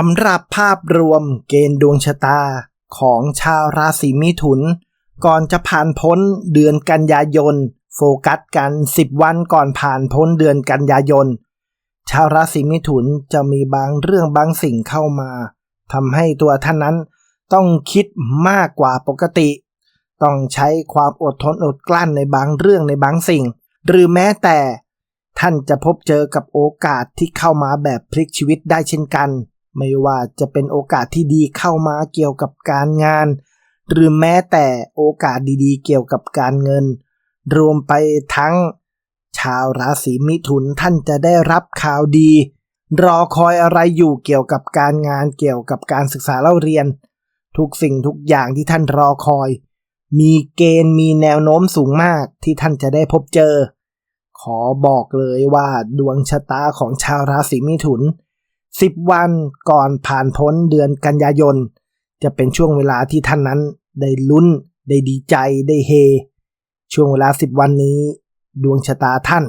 สำหรับภาพรวมเกณฑ์ดวงชะตาของชาวราศีมิถุน ก่อนจะผ่านพ้นเดือนกันยายน โฟกัสกัน 10 วันก่อนผ่านพ้นเดือนกันยายน ชาวราศีมิถุนจะมีบางเรื่องบางสิ่งเข้ามาทำให้ตัวท่านนั้นต้องคิดมากกว่าปกติ ต้องใช้ความอดทนอดกลั้นในบางเรื่องในบางสิ่ง หรือแม้แต่ท่านจะพบเจอกับโอกาสที่เข้ามาแบบพลิกชีวิตได้เช่นกัน ไม่ว่าจะเป็นโอกาสที่ดีเข้ามาเกี่ยวกับการงาน หรือแม้แต่โอกาสดีๆ เกี่ยวกับการเงิน รวมไปทั้ง ชาวราศีมิถุนท่านจะได้รับข่าวดี รอคอยอะไรอยู่เกี่ยวกับการงานเกี่ยวกับการศึกษาเล่าเรียน ทุกสิ่งทุกอย่างที่ท่านรอคอย มีเกณฑ์มีแนวโน้มสูงมากที่ท่านจะได้พบเจอ ขอบอกเลยว่าดวงชะตาของชาวราศีมิถุน 10 วันก่อนผ่านพ้นเดือนกันยายน จะเป็นช่วงเวลาที่ท่านนั้นได้ลุ้น ได้ดีใจได้เฮ ช่วงเวลา 10 วันนี้ ดวงชะตาท่าน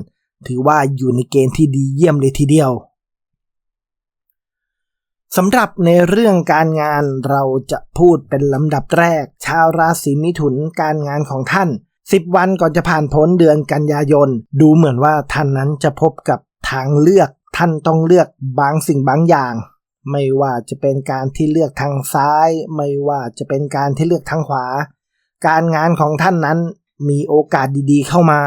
ถือว่าอยู่ในเกณฑ์ที่ดีเยี่ยมเลยทีเดียวสำหรับในเรื่องการงานเราจะพูดเป็นลำดับแรก ชาวราศีมิถุนการงานของท่าน 10 วันก่อนจะผ่านพ้นเดือนกันยายน ดูเหมือนว่าท่านนั้นจะพบกับทางเลือก ท่านต้องเลือกบางสิ่งบางอย่าง ไม่ว่าจะเป็นการที่เลือกทางซ้าย ไม่ว่าจะเป็นการที่เลือกทางขวา การงานของท่านนั้นมีโอกาสดีๆ เข้ามา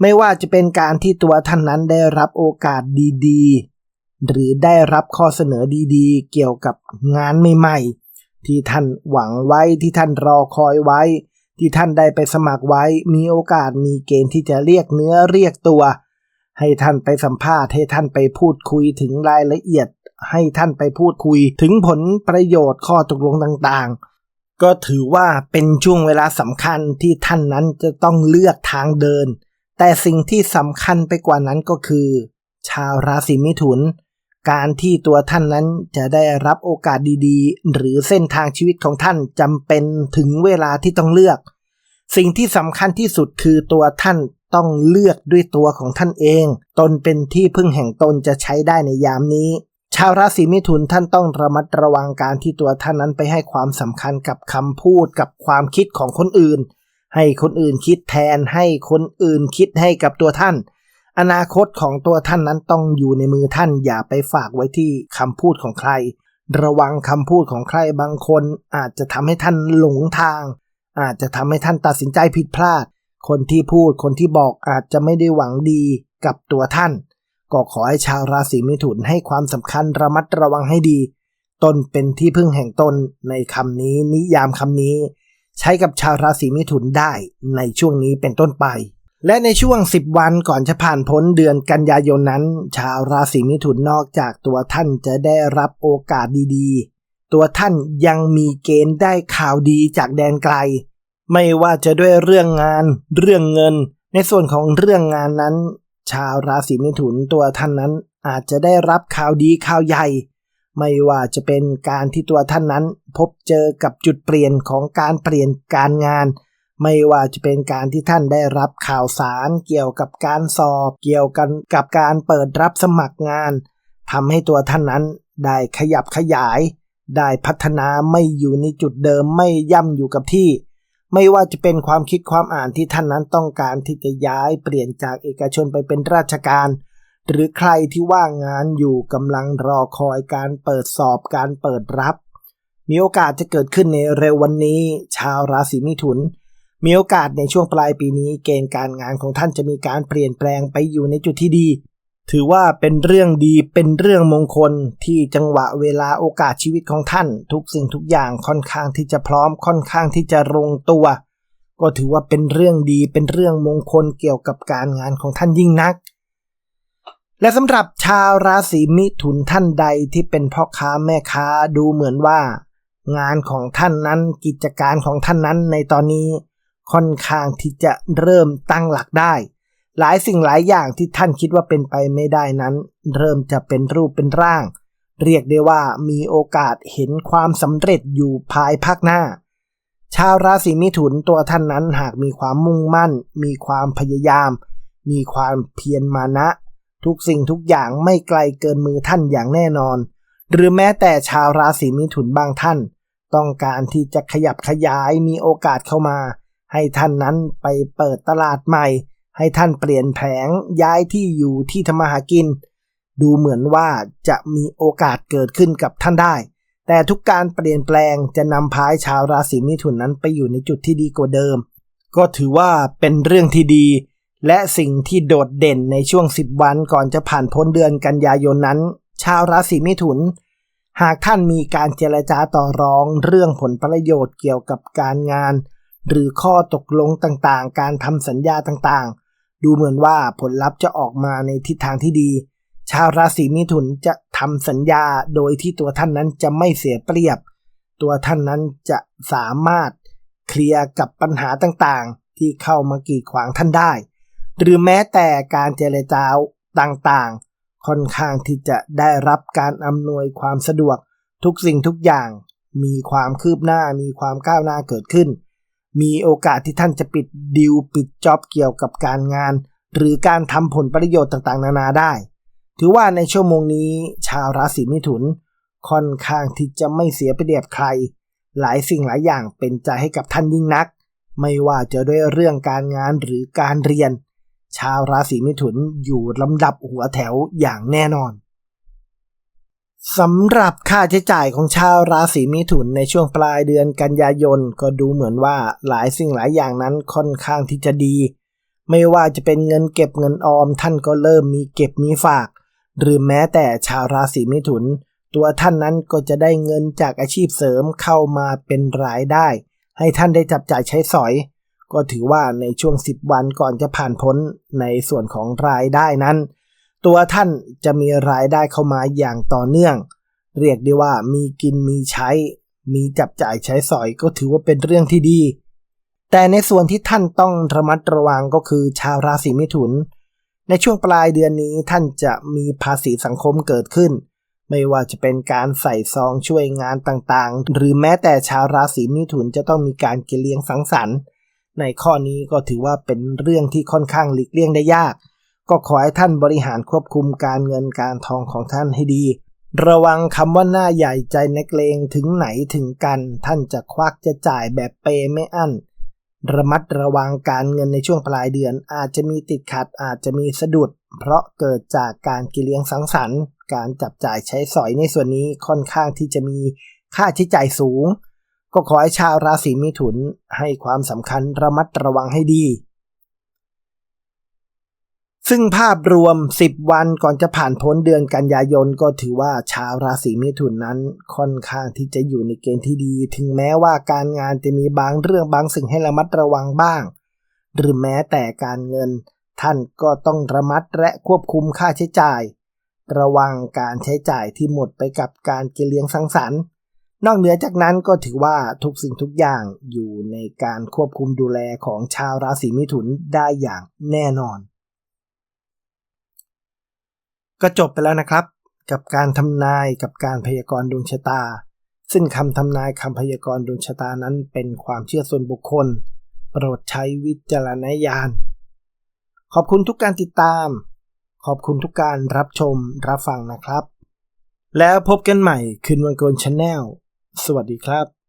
ไม่ว่าจะเป็นการที่ตัวท่านนั้นได้รับโอกาสดีๆ หรือได้รับข้อเสนอดีๆ เกี่ยวกับงานใหม่ๆ ที่ท่านหวังไว้ที่ท่านรอคอยไว้ ที่ท่านได้ไปสมัครไว้ มีโอกาสมีเกณฑ์ที่จะเรียกเนื้อเรียกตัว ให้ท่านไปสัมภาษณ์ให้ท่านไปพูดคุยถึงรายละเอียด ให้ท่านไปพูดคุยถึงผลประโยชน์ข้อตกลงต่างๆ ก็ถือว่าเป็นช่วงเวลาสำคัญที่ท่านนั้นจะต้องเลือกทางเดิน แต่สิ่งที่สำคัญไปกว่านั้นก็คือ ชาวราศีมิถุน การที่ตัวท่านนั้นจะได้รับโอกาสดีๆ หรือเส้นทางชีวิตของท่านจำเป็นถึงเวลาที่ต้องเลือก สิ่งที่สำคัญที่สุดคือตัวท่าน ต้องเลือกด้วยตัวของท่านเอง ตนเป็นที่พึ่งแห่งตนจะใช้ได้ในยามนี้ ชาวราศีมิถุนท่านต้องระมัดระวังการที่ตัวท่านนั้นไปให้ความสำคัญกับคำพูดกับความคิดของคนอื่น ให้คนอื่นคิดแทนให้คนอื่นคิดให้กับตัวท่าน อนาคตของตัวท่านนั้นต้องอยู่ในมือท่านอย่าไปฝากไว้ที่คำพูดของใคร ระวังคำพูดของใครบางคนอาจจะทำให้ท่านหลงทาง อาจจะทำให้ท่านตัดสินใจผิดพลาด คนที่พูดคนที่บอกอาจจะไม่ได้หวังดีกับตัวท่าน ก็ขอให้ชาวราศีมิถุนให้ความสำคัญระมัดระวังให้ดี ตนเป็นที่พึ่งแห่งตนในคำนี้นิยามคำนี้ ใช้กับชาวราศีมิถุนได้ในช่วงนี้เป็นต้นไป และในช่วง 10 วันก่อนจะผ่านพ้นเดือนกันยายนนั้น ชาวราศีมิถุนนอกจากตัวท่านจะได้รับโอกาสดีๆ ตัวท่านยังมีเกณฑ์ได้ข่าวดีจากแดนไกล ไม่ว่าจะด้วยเรื่องงานเรื่องเงิน ในส่วนของเรื่องงานนั้น ชาวราศีมิถุนตัวท่านนั้นอาจจะได้รับข่าวดีข่าวใหญ่ ไม่ว่าจะเป็นการที่ตัวท่านนั้น พบเจอกับจุดเปลี่ยนของการเปลี่ยนการงาน ไม่ว่าจะเป็นการที่ท่านได้รับข่าวสารเกี่ยวกับการสอบ เกี่ยวกันกับการเปิดรับสมัครงานทำให้ตัวท่านนั้นได้ขยับขยาย ได้พัฒนาไม่อยู่ในจุดเดิมไม่ย่ำอยู่กับที่ ไม่ว่าจะเป็นความคิดความอ่านที่ท่านนั้นต้องการที่จะย้ายเปลี่ยนจากเอกชนไปเป็นราชการ หรือใครที่ว่างงานอยู่กำลังรอคอยการเปิดสอบการเปิดรับ มีโอกาสจะเกิดขึ้นในเร็ววันนี้ ชาวราศีมิถุน มีโอกาสในช่วงปลายปีนี้เกณฑ์การงานของท่านจะมีการเปลี่ยนแปลงไปอยู่ในจุดที่ดี ถือว่าเป็นเรื่องดีเป็นเรื่องมงคลที่จังหวะเวลาโอกาสชีวิตของท่าน ทุกสิ่งทุกอย่างค่อนข้างที่จะพร้อมค่อนข้างที่จะลงตัว ก็ถือว่าเป็นเรื่องดีเป็นเรื่องมงคลเกี่ยวกับการงานของท่านยิ่งนัก และสำหรับชาวราศีมิถุนท่านใดที่เป็นพ่อค้าแม่ค้าดูเหมือนว่า งานของท่านนั้นกิจการของท่านนั้นในตอนนี้ค่อนข้างที่จะเริ่มตั้งหลักได้ หลายสิ่งหลายอย่างที่ท่านคิดว่าเป็นไปไม่ได้นั้น เริ่มจะเป็นรูปเป็นร่าง เรียกได้ว่ามีโอกาสเห็นความสำเร็จอยู่ภายภาคหน้า ชาวราศีมิถุนตัวท่านนั้นหากมีความมุ่งมั่น มีความพยายาม มีความเพียรมานะ ทุกสิ่งทุกอย่างไม่ไกลเกินมือท่านอย่างแน่นอน หรือแม้แต่ชาวราศีมิถุนบางท่าน ต้องการที่จะขยับขยายมีโอกาสเข้ามา ให้ท่านนั้นไปเปิดตลาดใหม่ ให้ท่านเปลี่ยนแผงย้ายที่อยู่ที่ทำมาหากิน ดูเหมือนว่าจะมีโอกาสเกิดขึ้นกับท่านได้ แต่ทุกการเปลี่ยนแปลงจะนำพายชาวราศีมิถุนนั้นไปอยู่ในจุดที่ดีกว่าเดิม ก็ถือว่าเป็นเรื่องที่ดี และสิ่งที่โดดเด่นในช่วง 10 วันก่อนจะผ่านพ้นเดือนกันยายนนั้น ชาวราศีมิถุน หากท่านมีการเจรจาต่อรองเรื่องผลประโยชน์เกี่ยวกับการงาน หรือข้อตกลงต่างๆ การทำสัญญาต่างๆ ดูเหมือนว่าผลลัพธ์จะออกมาในทิศทางที่ดี ชาวราศีมิถุนจะทำสัญญาโดยที่ตัวท่านนั้นจะไม่เสียเปรียบ ตัวท่านนั้นจะสามารถเคลียร์กับปัญหาต่างๆ ที่เข้ามากีดขวางท่านได้ หรือแม้แต่การเจรจาต่างๆ ค่อนข้างที่จะได้รับการอำนวยความสะดวกทุกสิ่งทุกอย่าง มีความคืบหน้ามีความก้าวหน้าเกิดขึ้น มีโอกาสที่ท่านจะปิดดิวปิดจ็อบเกี่ยวกับการงาน หรือการทำผลประโยชน์ต่างๆ นานาได้ ถือว่าในชั่วโมงนี้ชาวราศีมิถุน ค่อนข้างที่จะไม่เสียเปรียบใคร หลายสิ่งหลายอย่างเป็นใจให้กับท่านยิ่งนัก ไม่ว่าจะด้วยเรื่องการงานหรือการเรียน ชาวราศีมิถุนอยู่ลำดับหัวแถวอย่างแน่นอน สำหรับค่าใช้จ่ายของชาวราศีมิถุนในช่วงปลายเดือนกันยายน ก็ดูเหมือนว่าหลายสิ่งหลายอย่างนั้นค่อนข้างที่จะดี ไม่ว่าจะเป็นเงินเก็บเงินออม ท่านก็เริ่มมีเก็บมีฝาก หรือแม้แต่ชาวราศีมิถุน ตัวท่านนั้นก็จะได้เงินจากอาชีพเสริมเข้ามาเป็นรายได้ ให้ท่านได้จับจ่ายใช้สอย ก็ถือว่าในช่วง 10 วันก่อนจะผ่านพ้นในส่วนของรายได้นั้น ตัวท่านจะมีรายได้เข้ามาอย่างต่อเนื่อง เรียกได้ว่ามีกินมีใช้ มีจับจ่ายใช้สอยก็ถือว่าเป็นเรื่องที่ดี แต่ในส่วนที่ท่านต้องระมัดระวังก็คือชาวราศีมิถุน ในช่วงปลายเดือนนี้ท่านจะมีภาษีสังคมเกิดขึ้น ไม่ว่าจะเป็นการใส่ซองช่วยงานต่างๆ หรือแม้แต่ชาวราศีมิถุนจะต้องมีการกินเลี้ยงสังสรรค์ ในข้อนี้ก็ถือว่าเป็นเรื่องที่ค่อนข้างหลีกเลี่ยงได้ยาก ก็ขอให้ท่านบริหารควบคุมการเงินการทองของท่านให้ดี ระวังคำว่าหน้าใหญ่ใจนักเลงถึงไหนถึงกัน ท่านจะควักจะจ่ายแบบเปไม่อั้น ระมัดระวังการเงินในช่วงปลายเดือน อาจจะมีติดขัดอาจจะมีสะดุด เพราะเกิดจากการกินเลี้ยงสังสรรค์ การจับจ่ายใช้สอยในส่วนนี้ค่อนข้างที่จะมีค่าใช้จ่ายสูง ก็ขอให้ชาวราศีมิถุนให้ความสำคัญระมัดระวังให้ดี ซึ่งภาพรวม 10 วันก่อนจะผ่านพ้นเดือนกันยายนก็ถือว่าชาวราศีมิถุนนั้นค่อนข้างที่จะอยู่ในเกณฑ์ที่ดี ถึงแม้ว่าการงานจะมีบางเรื่องบางสิ่งให้ระมัดระวังบ้าง หรือแม้แต่การเงิน ท่านก็ต้องระมัดและควบคุมค่าใช้จ่าย ระวังการใช้จ่ายที่หมดไปกับการกินเลี้ยงสังสรรค์ นอกเหนือจากนั้นก็ถือว่าทุกสิ่งทุกอย่างอยู่ในการควบคุมดูแลของชาวราศีมิถุนได้อย่างแน่นอน ก็จบไปแล้วนะครับ กับการทำนายกับการพยากรณ์ดวงชะตา ซึ่งคำทำนายคำพยากรณ์ดวงชะตานั้นเป็นความเชื่อส่วนบุคคล โปรดใช้วิจารณญาณ ขอบคุณทุกการติดตาม ขอบคุณทุกการรับชมรับฟังนะครับ แล้วพบกันใหม่คืนวันโกนชาแนลสวัสดีครับ